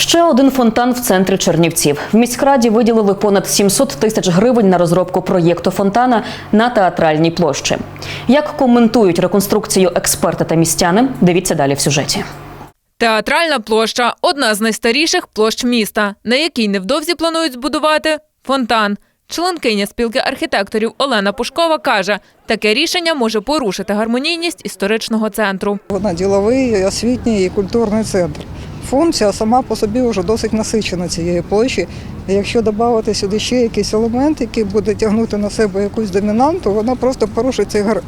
Ще один фонтан в центрі Чернівців. В міськраді виділили понад 700 тисяч гривень на розробку проєкту фонтана на театральній площі. Як коментують реконструкцію експерти та містяни? Дивіться далі в сюжеті. Театральна площа одна з найстаріших площ міста, на якій невдовзі планують збудувати фонтан. Членкиня спілки архітекторів Олена Пушкова каже, таке рішення може порушити гармонійність історичного центру. Вона діловий, освітній і культурний центр. Функція сама по собі вже досить насичена цієї площі. І якщо додати сюди ще якийсь елемент, який буде тягнути на себе якусь домінанту, вона просто порушить цю гар-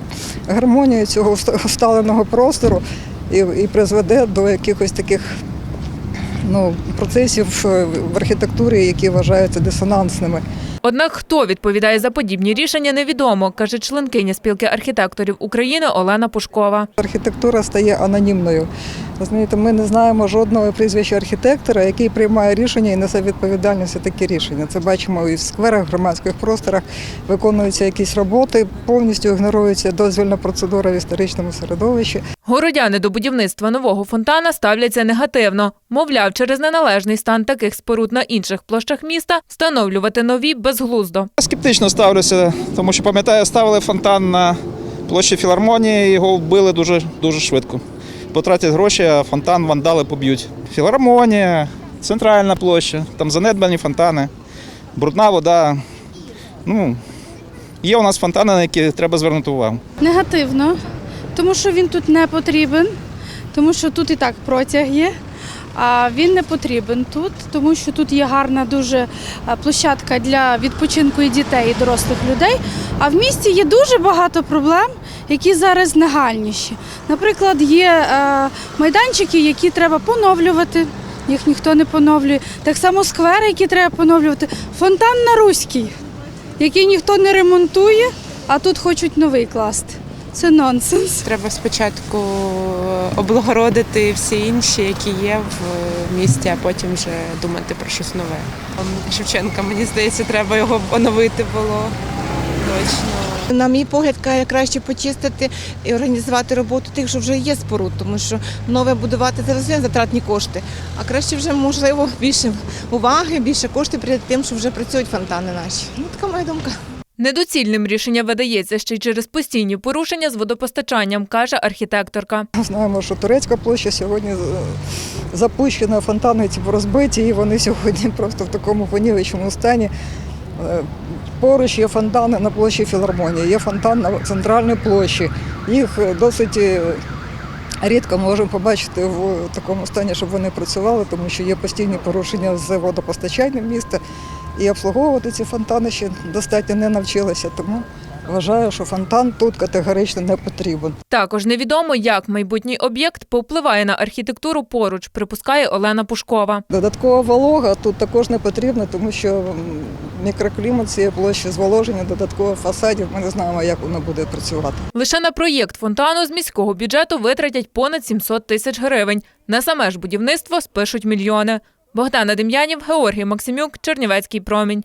гармонію цього усталеного простору і, і призведе до якихось таких ну, процесів е, в архітектурі, які вважаються дисонансними. Однак хто відповідає за подібні рішення, невідомо, каже членкиня спілки архітекторів України Олена Пушкова. Архітектура стає анонімною. Розумієте, ми не знаємо жодного прізвища архітектора, який приймає рішення і несе відповідальність за такі рішення. Це бачимо і в скверах, громадських просторах виконуються якісь роботи, повністю ігнорується дозвільна процедура в історичному середовищі. Городяни до будівництва нового фонтана ставляться негативно. Мовляв, через неналежний стан таких споруд на інших площах міста встановлювати нові безглуздо. Скептично ставлюся, тому що пам'ятаю, ставили фонтан на площі філармонії, його вбили дуже, дуже швидко. Потратять гроші, а фонтан вандали поб'ють. Філармонія, центральна площа, там занедбані фонтани, брудна вода. Ну, є у нас фонтани, на які треба звернути увагу. Негативно, тому що він тут не потрібен, тому що тут і так протяг є. А він не потрібен тут, тому що тут є гарна дуже е, площадка для відпочинку і дітей, і дорослих людей. А в місті є дуже багато проблем, які зараз нагальніші. Наприклад, є е, майданчики, які треба поновлювати. Їх ніхто не поновлює. Так само сквери, які треба поновлювати. Фонтан на Руській, який ніхто не ремонтує, а тут хочуть новий класти. Це нонсенс. Треба спочатку облагородити всі інші, які є в місті, а потім вже думати про щось нове. Шевченка, мені здається, треба його оновити було точно. На мій погляд, кра- краще почистити і організувати роботу тих, що вже є споруд, тому що нове будувати це завжди затратні кошти. А краще вже можливо більше уваги, більше коштів придати тим, що вже працюють фонтани наші. Ну така моя думка. Недоцільним рішення видається ще й через постійні порушення з водопостачанням, каже архітекторка. Знаємо, що турецька площа сьогодні е, запущена, фонтани ці розбиті, і вони сьогодні просто в такому понівечому стані. Е, Поруч є фонтани на площі філармонії, є фонтан на центральній площі. Їх е, досить е, рідко можемо побачити в такому стані, щоб вони працювали, тому що є постійні порушення з водопостачанням міста. І обслуговувати ці фонтани ще достатньо не навчилися. Тому вважаю, що фонтан тут категорично не потрібен. Також невідомо, як майбутній об'єкт повпливає на архітектуру поруч, припускає Олена Пушкова. Додаткова волога тут також не потрібна, тому що мікроклімат цієї площі, зволоження додаткових фасадів. Ми не знаємо, як воно буде працювати. Лише на проєкт фонтану з міського бюджету витратять понад 700 тисяч гривень. На саме ж будівництво спишуть мільйони. Богдана Дем'янів, Георгій Максимюк, Чернівецький промінь.